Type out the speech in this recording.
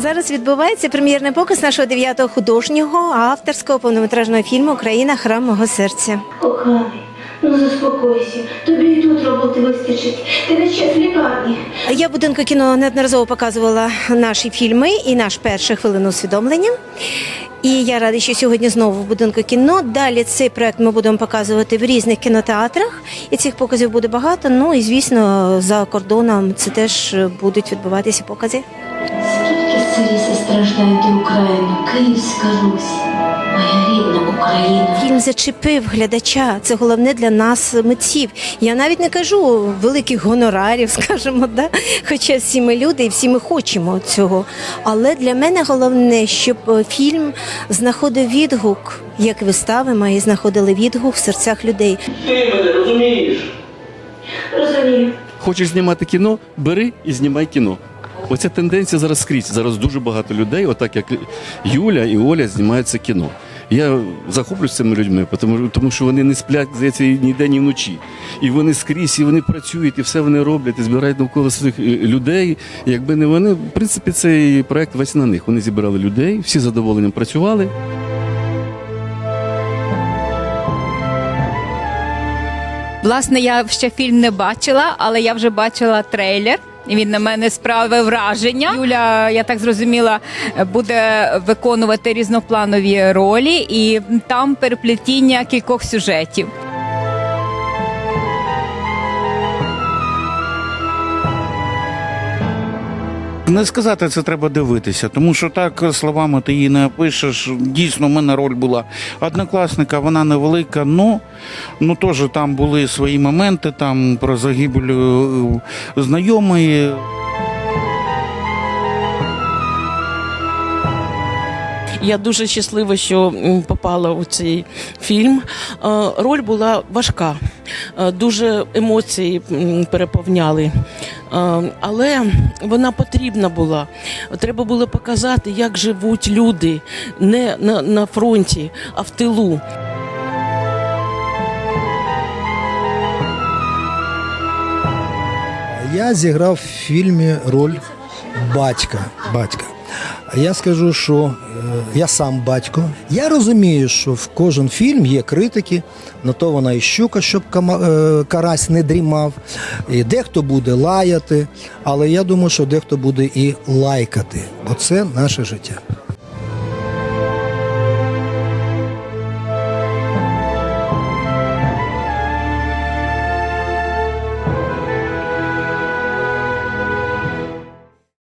зараз відбувається прем'єрний показ нашого дев'ятого художнього авторського повнометражного фільму Україна храм мого серця. Коханий, ну заспокойся. Тобі і тут роботи вистачить. Ти весь час в лікарні. Я в будинку кіно неодноразово показувала наші фільми і наш перший хвилину усвідомлення. І я рада, що сьогодні знову в будинку кіно. Далі цей проект ми будемо показувати в різних кінотеатрах, і цих показів буде багато. Ну і звісно, за кордоном це теж будуть відбуватися покази. Страждають і Україну, Київська Русь, моя рідна Україна. Фільм зачепив глядача. Це головне для нас митців. Я навіть не кажу великих гонорарів, скажімо, да? хоча всі ми люди і всі ми хочемо цього. Але для мене головне, щоб е, фільм знаходив відгук, як вистави мої знаходили відгук в серцях людей. Ти мене розумієш? Розумію. Хочеш знімати кіно, бери і знімай кіно. Оця тенденція зараз скрізь. Зараз дуже багато людей, отак як Юля і Оля, знімаються кіно. Я захоплююсь цими людьми, тому, тому що вони не сплять, здається, ні день, ні вночі. І вони скрізь, і вони працюють, і все вони роблять, і збирають навколо своїх е, людей. Якби не вони, в принципі, цей проект весь на них. Вони зібрали людей, всі з задоволенням працювали. Власне, я ще фільм не бачила, але я вже бачила трейлер. Він на мене справив враження. Юля, я так зрозуміла, буде виконувати різнопланові ролі, і там переплетіння кількох сюжетів. Не сказати це треба дивитися, тому що так словами ти її не опишеш. Дійсно, в мене роль була однокласника, вона невелика, ну, ну теж там були свої моменти, там про загибель е, знайомої. Я дуже щаслива, що попала у цей фільм. Е, Роль була важка, е, дуже емоції переповняли. Е, Але вона потрібна була. Треба було показати, як живуть люди не на, фронті, а в тилу. Я зіграв в фільмі роль батька. батька. Я скажу, що е, я сам батько. Я розумію, що в кожен фільм є критики, на то вона і щука, щоб е, карась не дрімав. І дехто буде лаяти, але я думаю, що дехто буде і лайкати, бо це наше життя.